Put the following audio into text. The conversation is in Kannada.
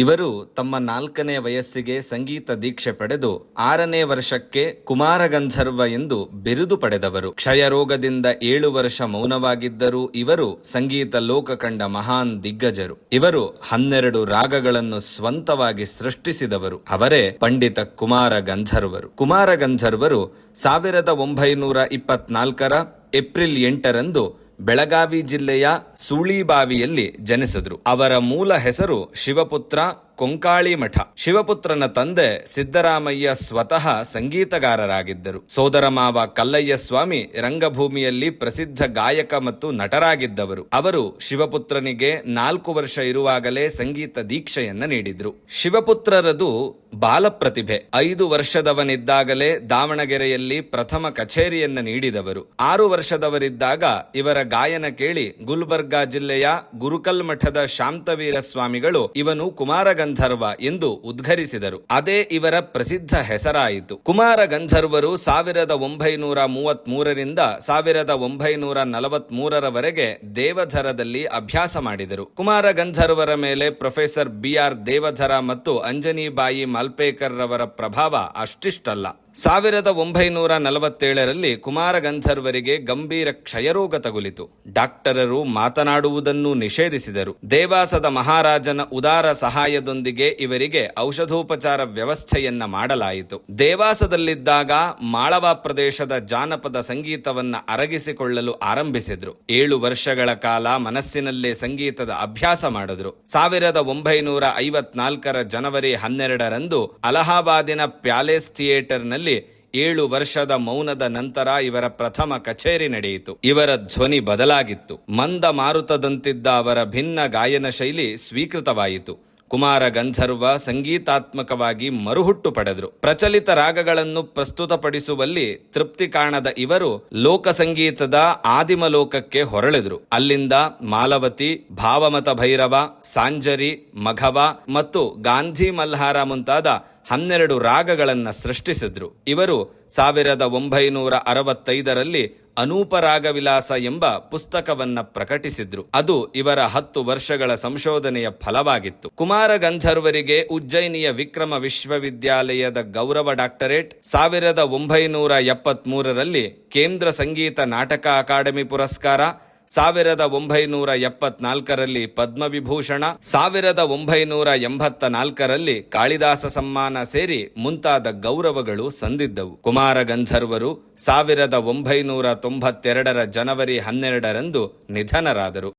ಇವರು ತಮ್ಮ ನಾಲ್ಕನೇ ವಯಸ್ಸಿಗೆ ಸಂಗೀತ ದೀಕ್ಷೆ ಪಡೆದು ಆರನೇ ವರ್ಷಕ್ಕೆ ಕುಮಾರಗಂಧರ್ವ ಎಂದು ಬಿರುದು ಪಡೆದವರು. ಕ್ಷಯರೋಗದಿಂದ ಏಳು ವರ್ಷ ಮೌನವಾಗಿದ್ದರೂ ಇವರು ಸಂಗೀತ ಲೋಕ ಕಂಡ ಮಹಾನ್ ದಿಗ್ಗಜರು. ಇವರು ಹನ್ನೆರಡು ರಾಗಗಳನ್ನು ಸ್ವಂತವಾಗಿ ಸೃಷ್ಟಿಸಿದವರು. ಅವರೇ ಪಂಡಿತ ಕುಮಾರ ಗಂಧರ್ವರು ಕುಮಾರ ಗಂಧರ್ವರು ಸಾವಿರದ ಒಂಬೈನೂರ ಇಪ್ಪತ್ನಾಲ್ಕರ ಏಪ್ರಿಲ್ ಎಂಟರಂದು ಬೆಳಗಾವಿ ಜಿಲ್ಲೆಯ ಸೂಳಿಬಾವಿಯಲ್ಲಿ ಜನಿಸಿದರು. ಅವರ ಮೂಲ ಹೆಸರು ಶಿವಪುತ್ರ ಕೊಂಕಾಳಿ ಮಠ. ಶಿವಪುತ್ರನ ತಂದೆ ಸಿದ್ದರಾಮಯ್ಯ ಸ್ವತಃ ಸಂಗೀತಗಾರರಾಗಿದ್ದರು. ಸೋದರ ಮಾವ ಕಲ್ಲಯ್ಯ ಸ್ವಾಮಿ ರಂಗಭೂಮಿಯಲ್ಲಿ ಪ್ರಸಿದ್ಧ ಗಾಯಕ ಮತ್ತು ನಟರಾಗಿದ್ದವರು. ಅವರು ಶಿವಪುತ್ರನಿಗೆ ನಾಲ್ಕು ವರ್ಷ ಇರುವಾಗಲೇ ಸಂಗೀತ ದೀಕ್ಷೆಯನ್ನ ನೀಡಿದ್ರು. ಶಿವಪುತ್ರರದು ಬಾಲಪ್ರತಿಭೆ. ಐದು ವರ್ಷದವನಿದ್ದಾಗಲೇ ದಾವಣಗೆರೆಯಲ್ಲಿ ಪ್ರಥಮ ಕಚೇರಿಯನ್ನ ನೀಡಿದವರು. ಆರು ವರ್ಷದವರಿದ್ದಾಗ ಇವರ ಗಾಯನ ಕೇಳಿ ಗುಲ್ಬರ್ಗಾ ಜಿಲ್ಲೆಯ ಗುರುಕಲ್ ಮಠದ ಶಾಂತವೀರ ಸ್ವಾಮಿಗಳು ಇವನು ಕುಮಾರ ಗಂಧರ್ವ ಎಂದು ಉದ್ಘರಿಸಿದರು. ಅದೇ ಇವರ ಪ್ರಸಿದ್ಧ ಹೆಸರಾಯಿತು. ಕುಮಾರ ಗಂಧರ್ವರು ಸಾವಿರದ ಒಂಬೈನೂರ ಮೂವತ್ತ್ ಮೂರರಿಂದ ಸಾವಿರದ ಒಂಬೈನೂರ ನಲವತ್ತ್ ಮೂರರವರೆಗೆ ದೇವಧರದಲ್ಲಿ ಅಭ್ಯಾಸ ಮಾಡಿದರು. ಕುಮಾರ ಗಂಧರ್ವರ ಮೇಲೆ ಪ್ರೊಫೆಸರ್ ಬಿ ಆರ್ ದೇವಧರ ಮತ್ತು ಅಂಜನಿಬಾಯಿ ಮಾಲ್ಪೇಕರ್ ರವರ ಪ್ರಭಾವ ಅಷ್ಟಿಷ್ಟಲ್ಲ. ಸಾವಿರದ ಒಂಬೈನೂರ ನಲವತ್ತೇಳರಲ್ಲಿ ಕುಮಾರ ಗಂಧರ್ವರಿಗೆ ಗಂಭೀರ ಕ್ಷಯರೋಗ ತಗುಲಿತು. ಡಾಕ್ಟರರು ಮಾತನಾಡುವುದನ್ನು ನಿಷೇಧಿಸಿದರು. ದೇವಾಸದ ಮಹಾರಾಜನ ಉದಾರ ಸಹಾಯದೊಂದಿಗೆ ಇವರಿಗೆ ಔಷಧೋಪಚಾರ ವ್ಯವಸ್ಥೆಯನ್ನ ಮಾಡಲಾಯಿತು. ದೇವಾಸದಲ್ಲಿದ್ದಾಗ ಮಾಳವ ಪ್ರದೇಶದ ಜಾನಪದ ಸಂಗೀತವನ್ನ ಅರಗಿಸಿಕೊಳ್ಳಲು ಆರಂಭಿಸಿದ್ರು. ಏಳು ವರ್ಷಗಳ ಕಾಲ ಮನಸ್ಸಿನಲ್ಲೇ ಸಂಗೀತದ ಅಭ್ಯಾಸ ಮಾಡಿದ್ರು. ಸಾವಿರದ ಒಂಬೈನೂರ ಐವತ್ನಾಲ್ಕರ ಜನವರಿ ಹನ್ನೆರಡರಂದು ಅಲಹಾಬಾದಿನ ಪ್ಯಾಲೇಸ್ ಥಿಯೇಟರ್ನಲ್ಲಿ ಏಳು ವರ್ಷದ ಮೌನದ ನಂತರ ಇವರ ಪ್ರಥಮ ಕಚೇರಿ ನಡೆಯಿತು. ಇವರ ಧ್ವನಿ ಬದಲಾಗಿತ್ತು. ಮಂದ ಮಾರುತದಂತಿದ್ದ ಅವರ ಭಿನ್ನ ಗಾಯನ ಶೈಲಿ ಸ್ವೀಕೃತವಾಯಿತು. ಕುಮಾರ ಗಂಧರ್ವ ಸಂಗೀತಾತ್ಮಕವಾಗಿ ಮರುಹುಟ್ಟು ಪಡೆದರು. ಪ್ರಚಲಿತ ರಾಗಗಳನ್ನು ಪ್ರಸ್ತುತಪಡಿಸುವಲ್ಲಿ ತೃಪ್ತಿ ಕಾಣದ ಇವರು ಲೋಕ ಸಂಗೀತದ ಆದಿಮ ಲೋಕಕ್ಕೆ ಹೊರಳಿದ್ರು. ಅಲ್ಲಿಂದ ಮಾಲವತಿ, ಭಾವಮತ ಭೈರವ, ಸಾಂಜರಿ, ಮಘವ ಮತ್ತು ಗಾಂಧಿ ಮಲ್ಹಾರ ಮುಂತಾದ ಹನ್ನೆರಡು ರಾಗಗಳನ್ನು ಸೃಷ್ಟಿಸಿದ್ರು. ಇವರು ಸಾವಿರದ ಒಂಬೈನೂರ ಅರವತ್ತೈದರಲ್ಲಿ ಅನೂಪರಾಗ ವಿಲಾಸ ಎಂಬ ಪುಸ್ತಕವನ್ನ ಪ್ರಕಟಿಸಿದ್ರು. ಅದು ಇವರ ಹತ್ತು ವರ್ಷಗಳ ಸಂಶೋಧನೆಯ ಫಲವಾಗಿತ್ತು. ಕುಮಾರ ಗಂಧರ್ವರಿಗೆ ಉಜ್ಜಯಿನಿಯ ವಿಕ್ರಮ ವಿಶ್ವವಿದ್ಯಾಲಯದ ಗೌರವ ಡಾಕ್ಟರೇಟ್ ಸಾವಿರದ ಒಂಬೈನೂರ ಎಪ್ಪತ್ಮೂರರಲ್ಲಿ ಕೇಂದ್ರ ಸಂಗೀತ ನಾಟಕ ಅಕಾಡೆಮಿ ಪುರಸ್ಕಾರ ಸಾವಿರದ ಒಂಬೈನೂರ ಎಪ್ಪತ್ನಾಲ್ಕರಲ್ಲಿ ಪದ್ಮವಿಭೂಷಣ, ಸಾವಿರದ ಒಂಬೈನೂರ ಎಂಬತ್ತ ನಾಲ್ಕರಲ್ಲಿ ಕಾಳಿದಾಸ ಸಮ್ಮಾನ ಸೇರಿ ಮುಂತಾದ ಗೌರವಗಳು ಸಂದಿದ್ದವು. ಕುಮಾರ ಗಂಧರ್ವರು ಸಾವಿರದ ಒಂಬೈನೂರ ತೊಂಬತ್ತೆರಡರ ಜನವರಿ ಹನ್ನೆರಡರಂದು ನಿಧನರಾದರು.